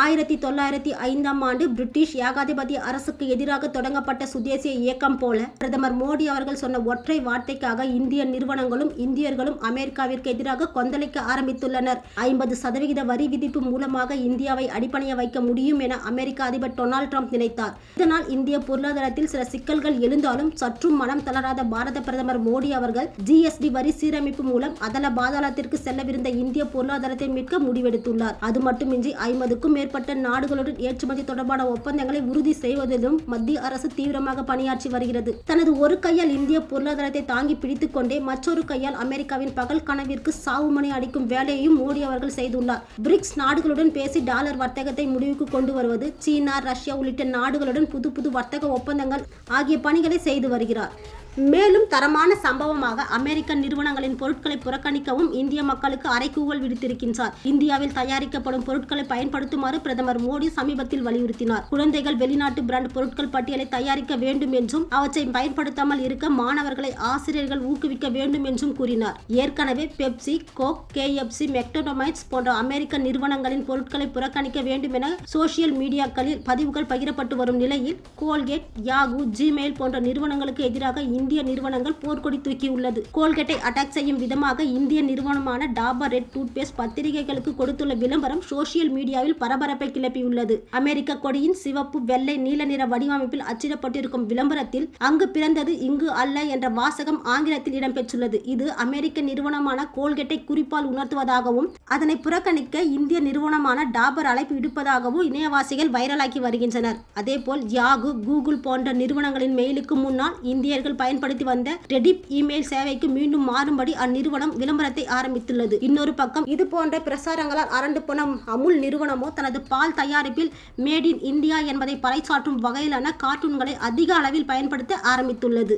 ஆயிரத்தி தொள்ளாயிரத்தி ஐந்தாம் ஆண்டு பிரிட்டிஷ் ஏகாதிபத்திய அரசுக்கு எதிராக தொடங்கப்பட்ட சுதேசிய இயக்கம் போல பிரதமர் மோடி அவர்கள் சொன்ன ஒற்றை வார்த்தைக்காக இந்திய நிறுவனங்களும் இந்தியர்களும் அமெரிக்காவிற்கு எதிராக கொந்தளிக்க ஆரம்பித்துள்ளனர். ஐம்பது சதவிகித வரி விதிப்பு மூலமாக இந்தியாவை அடிப்பணைய வைக்க முடியும் என அமெரிக்க அதிபர் டொனால்ட் ட்ரம்ப் நினைத்தார். இதனால் இந்திய பொருளாதாரத்தில் சில சிக்கல்கள் எழுந்தாலும் சற்றும் மனம் தளராத பாரத பிரதமர் மோடி அவர்கள் ஜிஎஸ்டி வரி சீரமைப்பு மூலம் அதல பாதாளத்திற்கு செல்லவிருந்த இந்திய பொருளாதாரத்தை மீட்க முடிவெடுத்துள்ளார். அது மட்டுமின்றி ஐம்பதுக்கும் மேற்பட்ட நாடுகளுடன் ஏற்றுமதி தொடர்பான ஒப்பந்தங்களை உறுதி செய்வதிலும் மத்திய அரசு தீவிரமாக பணியாற்றி வருகிறது. தனது ஒரு கையால் இந்திய பொருளாதாரத்தை தாங்கி பிடித்துக் கொண்டே மற்றொரு கையால் அமெரிக்காவின் பகல் கனவிற்கு சாவுமணி அடிக்கும் வேலையையும் மோடி அவர்கள் செய்துள்ளார். பிரிக்ஸ் நாடுகளுடன் பேசி டாலர் வர்த்தகத்தை முடிவுக்கு கொண்டு வருவது சீனா ரஷ்யா உள்ளிட்ட நாடுகளுடன் புது புது வர்த்தக ஒப்பந்தங்கள் ஆகிய பணிகளை செய்து வருகிறார். மேலும் தரமான சம்பவமாக அமெரிக்க நிறுவனங்களின் பொருட்களை புறக்கணிக்கவும் இந்திய மக்களுக்கு அறைகூவல் விடுத்திருக்கின்றார். இந்தியாவில் தயாரிக்கப்படும் பொருட்களை பயன்படுத்துமாறு பிரதமர் மோடி சமீபத்தில் வலியுறுத்தினார். குழந்தைகள் வெளிநாட்டு பிராண்ட் பொருட்கள் பட்டியலை தயாரிக்க வேண்டும் என்றும் அவற்றை பயன்படுத்தாமல் இருக்க மாணவர்களை ஆசிரியர்கள் ஊக்குவிக்க வேண்டும் என்றும் கூறினார். ஏற்கனவே பெப்சி கோக் கேஎஃப்சி மெக்டோனமைட்ஸ் போன்ற அமெரிக்க நிறுவனங்களின் பொருட்களை புறக்கணிக்க வேண்டும் என சோசியல் மீடியாக்களில் பதிவுகள் பகிரப்பட்டு வரும் நிலையில் கோல்கேட் யாகு ஜிமெயில் போன்ற நிறுவனங்களுக்கு எதிராக இந்திய நிறுவனங்கள் போர்க்கொடி தூக்கியுள்ளது கோல்கேட்டை அட்டாக் செய்யும் விதமாக இந்திய நிறுவனமான டாபர் ரெட் டூத்பேஸ்ட் பத்திரிகைகளுக்கு கொடுத்துள்ள விளம்பரம் சோசியல் மீடியாவில் பரபரப்பை கிளப்பியுள்ளது. அமெரிக்க கொடியின் சிவப்பு வெள்ளை நீல நிற வடிவமைப்பில் அச்சிடப்பட்டிருக்கும் விளம்பரத்தில் அங்கு பிறந்தது இங்கு அல்ல என்ற வாசகம் ஆங்கிலத்தில் இடம்பெற்றுள்ளது. இது அமெரிக்க நிறுவனமான கோல்கேட்டை குறிப்பால் உணர்த்துவதாகவும் அதனை புறக்கணிக்க இந்திய நிறுவனமான டாபர் அழைப்பு விடுப்பதாகவும் இணையவாசிகள் வைரலாக்கி வருகின்றனர். அதேபோல் யாகு கூகுள் போன்ற நிறுவனங்களின் மெயிலுக்கு முன்னால் இந்தியர்கள் பயன்படுத்தி வந்த ரெடிப் இமெயில் சேவைக்கு மீண்டும் மாறும்படி அந்நிறுவனம் விளம்பரத்தை ஆரம்பித்துள்ளது. இன்னொரு பக்கம் இது போன்ற பிரசாரங்களால் அரண்டு போன அமுல் நிறுவனமோ தனது பால் தயாரிப்பில் மேட் இன் இந்தியா என்பதை பறைசாற்றும் வகையிலான கார்ட்டூன்களை அதிக அளவில் பயன்படுத்த ஆரம்பித்துள்ளது.